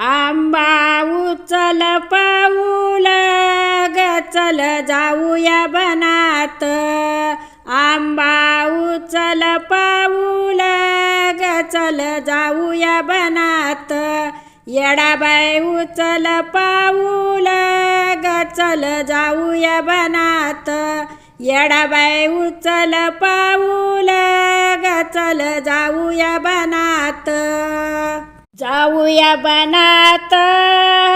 आंबा उचल पाऊल ग चल जाऊया बनात. आंबा उचल पाऊल ग चल जाऊया बनात. येडाबाई उचल पाऊल ग चल जाऊया बनात. येडाबाई उचल पाऊल ग चल जाऊया बनात. जाऊया बनात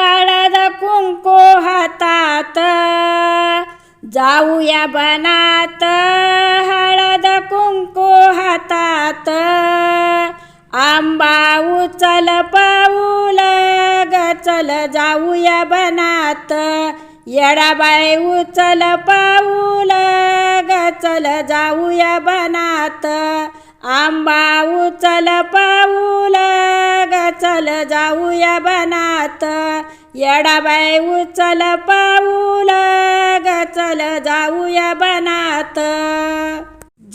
हळद कुंकू हातात. जाऊया बनात हळद कुंकू हातात. आंबा उचल पाऊल ग चल जाऊया बनात. येडाबाई उचल पाऊल ग चल जाऊया बनात. आंबा उचल पाऊल चल जाऊया बनात. येडाबाई उचल पाऊल ग चल जाऊया बनात.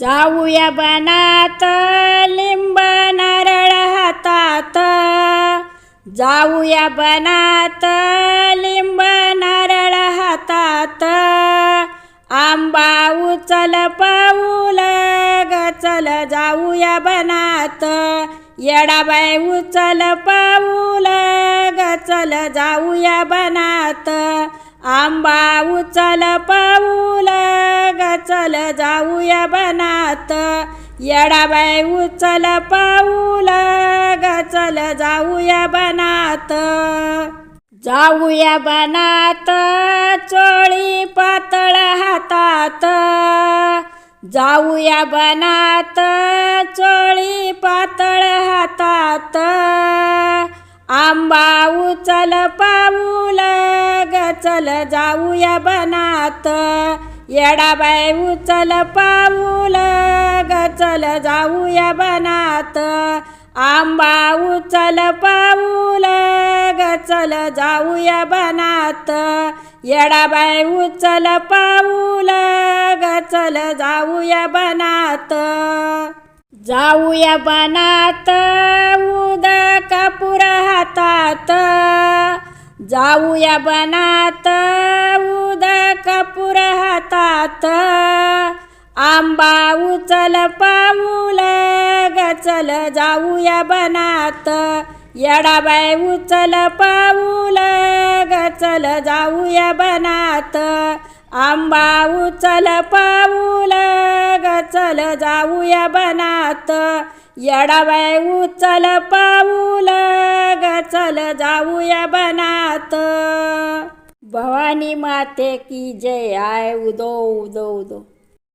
जाऊया बनात लिंब नारळ हातात. जाऊया बनात लिंब नारळ हातात. आंबा उचल पाऊल ग चल जाऊया बनात. येडाबाई उचल पाऊल ग चल जाऊया बनात. आंबा उचल पाऊल ग चल जाऊया बनात. येडाबाई उचल पाऊल ग चल जाऊया बनात. जाऊया बनात चोळी पातळ हातात. जाऊया बनात चोळी पातळ आंबा उचल पाऊल ग चल जाऊया बनात. येडाबाई उचल पाऊल ग चल जाऊया बनात. आंबा उचल पाऊल ग चल जाऊया बनात. येडाबाई उचल पाऊल ग चल जाऊया बनात. जाऊया बनात उद कापूर हातात. जाऊया बनात उद कापूर हातात. आंबा उचल पाऊल ग चल जाऊया बनात येडाबाई उचल पाऊल ग चल जाऊया बनात. आंबा उचल पाऊल ग चल जाऊया बनात. येडाबाई उचल पाऊल ग चल जाऊया बनात. भवानी माते की जय आय उदो उदो उदो.